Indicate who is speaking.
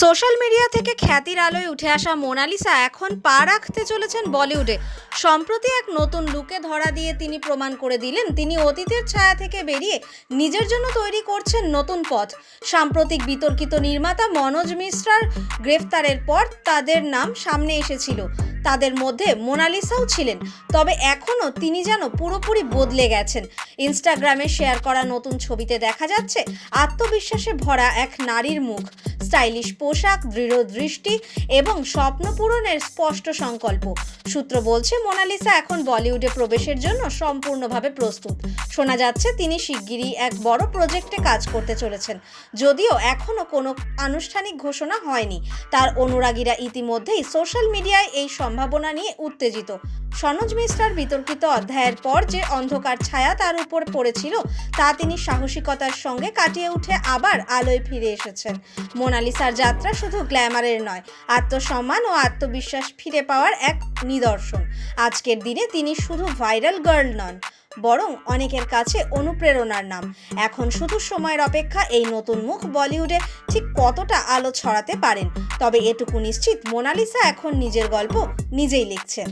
Speaker 1: Social media থেকে খ্যাতির আলোয় উঠে আসা মোনালিসা এখন পা রাখতে চলেছেন বলিউডে। সম্প্রতি এক নতুন লুকে ধরা দিয়ে তিনি প্রমাণ করে দিলেন, তিনি অতীতের ছায়া থেকে বেরিয়ে নিজের জন্য তৈরি করছেন নতুন পথ। সাম্প্রতিক বিতর্কিত নির্মাতা মনোজ মিশ্রার গ্রেফতারের পর তাদের নাম সামনে এসেছিল। তাদের মধ্যে মোনালিসাও ছিলেন, তবে এখনও তিনি যেন পুরোপুরি বদলে গেছেন। ইনস্টাগ্রামে শেয়ার করা নতুন ছবিতে দেখা যাচ্ছে, আত্মবিশ্বাসে ভরা এক নারীর মুখ। স্টাইলিশ পোশাক দৃঢ় দৃষ্টি এবং স্বপ্ন পূরণের স্পষ্ট সংকল্প। সূত্র বলছে, মোনালিসা এখন বলিউডে প্রবেশের জন্য সম্পূর্ণভাবে প্রস্তুত। শোনা যাচ্ছে, তিনি শিগগিরই এক বড় প্রজেক্টে কাজ করতে চলেছেন। যদিও এখনও কোনো আনুষ্ঠানিক ঘোষণা হয়নি। তার অনুরাগীরা ইতিমধ্যেই সোশ্যাল মিডিয়ায় এই সম্ভাবনা নিয়ে উত্তেজিত। সনোজ মিশ্রার বিতর্কিত অধ্যায়ের পর যে অন্ধকার ছায়া তার উপর পড়েছিল, তা তিনি সাহসিকতার সঙ্গে কাটিয়ে উঠে আবার আলোয় ফিরে এসেছেন। মোনালিসার যাত্রা শুধু গ্ল্যামারের নয়, আত্মসম্মান ও আত্মবিশ্বাস ফিরে পাওয়ার এক নিদর্শন। আজকের দিনে তিনি শুধু ভাইরাল গার্ল নন, বরং অনেকের কাছে অনুপ্রেরণার নাম। এখন শুধু সময়ের অপেক্ষা এই নতুন মুখ বলিউডে ঠিক কতটা আলো ছড়াতে পারেন, তবে এটুকু নিশ্চিত মোনালিসা এখন নিজের গল্প নিজেই লিখছেন।